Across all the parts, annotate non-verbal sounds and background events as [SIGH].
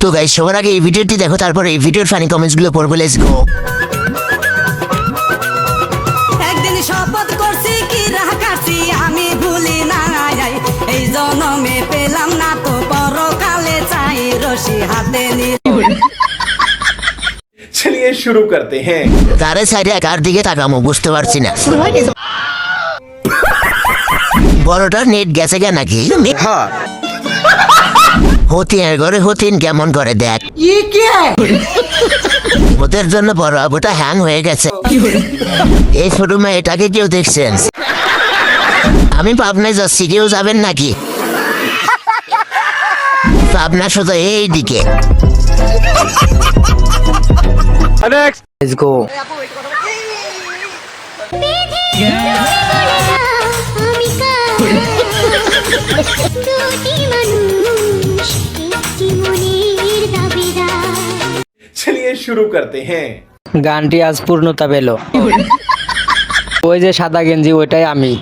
তো গাই সবার আগে এই ভিডিওটি দেখো তারপর এই ভিডিওর ফানি কমেন্টসগুলো পড়ব লেস গো চলিয়ে শুরু করতে হ্যাঁ। তারে সাইডে দিকে তাকামো বুঝতে পারছি না। বড়টা নেট গেছে গে নাকি? হ্যাঁ। হতিন ঘরে হতিন কেমন করে দেখ। ওদের জন্য বড় আবুটা হ্যাং হয়ে গেছে। এই শোরুমে এটাকে কেউ দেখছেন? আমি পাবনায় যাচ্ছি কেউ যাবেন নাকি? পাবনা শুধু এই দিকে। লেটস গো আমি শুরু করতে হ্যাঁ। গানটি আজ পূর্ণতা পেল। ওই যে সাদা গেঞ্জি ওইটাই আমি।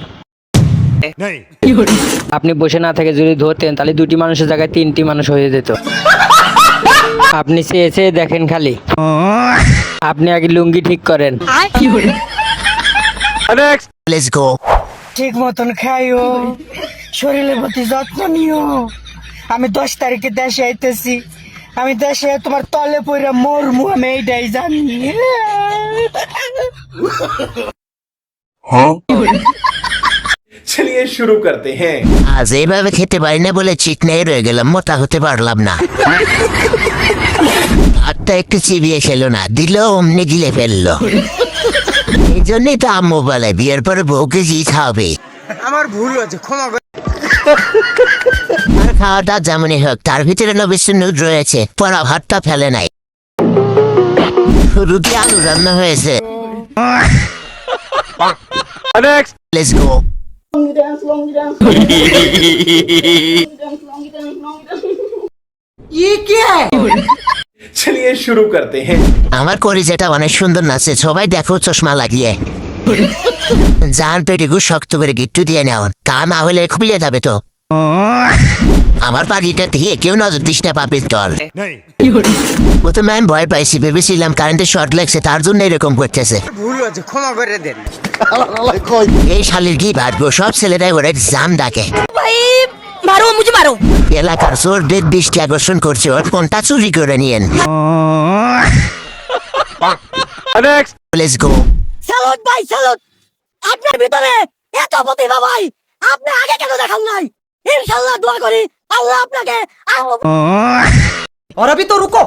আপনি বসে না থেকে যদি ধরতেন তাহলে দুটি মানুষের জায়গায় তিনটি মানুষ হয়ে যেত। আপনি চেয়ে দেখেন খালি। আপনি আগে লুঙ্গি ঠিক করেন। ঠিক মতন খাইও। শরীরের প্রতি যত্ন নিও। আমি দশ তারিখে দেশে আইতেছি। আমি দেশে তোমার তলে পড়ে মরমু আমি এইটাই জানি। হ্যাঁ? চলিয়ে শুরু করতে হ্যাঁ। আজ এইভাবে খেতে পারি না বলে চিকনাই রয়ে গেলাম মোটা হতে পারলাম না। হাতটা একটু চিবিয়ে খেলো না দিল অমনি গিলে ফেলল। এই জন্যই তো আম্মু বলে বিয়ের পরে বউকে জিত হবে আমার ভুল হয়েছে ক্ষমা খাওয়াটা যেমনই হোক তার ভিতরে নবিশ নুড রয়েছে পড়া ভাতটা ফেলে নাই। রুটি আলু রান্না হয়েছে। Let's go. চলিয়ে শুরু করতে হ্যাঁ আমার কলিজাটা অনেক সুন্দর নাচে সবাই দেখো চশমা লাগিয়ে। জান পেটিগু শক্ত করে গিট্টু দিয়ে নেওয়ান তা না হলে খুলিয়ে যাবে তো। আমার পাখিটা দিয়ে কেউ নজর দিস না পাপির দল। প্রথমে আমি ভয় পাইছি ভেবেছিলাম কারেন্টের শর্ট লাগছে তার জন্য এরকম করতেছে। ভুল হয়েছে ক্ষমা করে দেন। এই শালির কি ভাববো সব ছেলেরাই ওরা জাম ডাকে। ভাই মারো মুঝে মারো। এলাকার চোরদের দৃষ্টি আকর্ষণ করছে ওর ফোনটা চুরি করে নিয়েন। লেটস গো সালুট ভাই সালুট। আপনার ভিতরে এত প্রতিভা ভাই আপনি আগে কেন দেখান নাই? ইনশাল্লাহ দোয়া করি আল্লাহ আপনাকে আরো और अभी तो रुको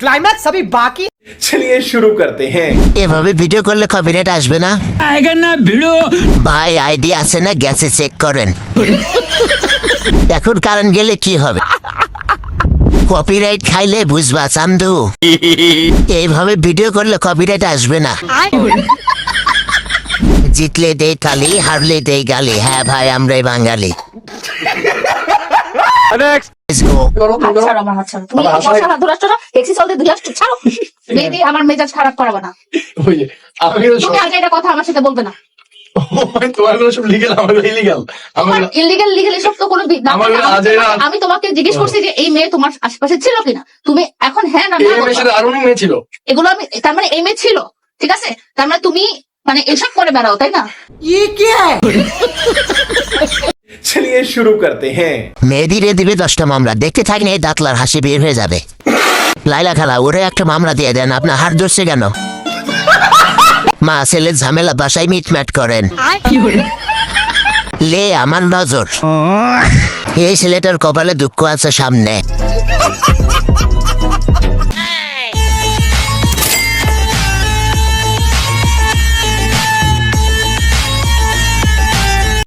क्लाइमैक्स अभी बाकी चलिए शुरू करते हैं এভাবে ভিডিও করলে কপিরাইট আসবে না ভাই আইডি আছে না গ্যাসে চেক করেন এখন কারেন্ট গেলে কি হবে কপিরাইট খাইলে বুঝবা চান্দু এইভাবে ভিডিও করলে কপিরাইট আসবে না জিতলে দেই কালি হারলে দেই গালি হ্যাঁ ভাই আমরাই বাঙালি [LAUGHS] মেজাজ খারাপ না। তুমি এটা কথা আমার সাথে বলবে না। আমি তোমাকে জিজ্ঞেস করছি যে এই মেয়ে তোমার আশেপাশে ছিল কিনা? তুমি এখন হ্যাঁ না ছিল। এগুলো আমি তার মানে এই মেয়ে ছিল ঠিক আছে? তার মানে তুমি মানে এসব করে বেড়াও তাই না? चलिए शुरू करते हैं মেয়েদিরে দিবে দশটা মামলা দেখতে থাকেন এই দাঁতলার হাসি বের হয়ে যাবে লাইলা খালা ওরে একটা মামলা দিয়ে দেন আপনার হাত ধরছে কেন মা ছেলের ঝামেলা বাসায় মিটম্যাট করেন লে আমার নজর এই ছেলেটার কপালে দুঃখ আছে সামনে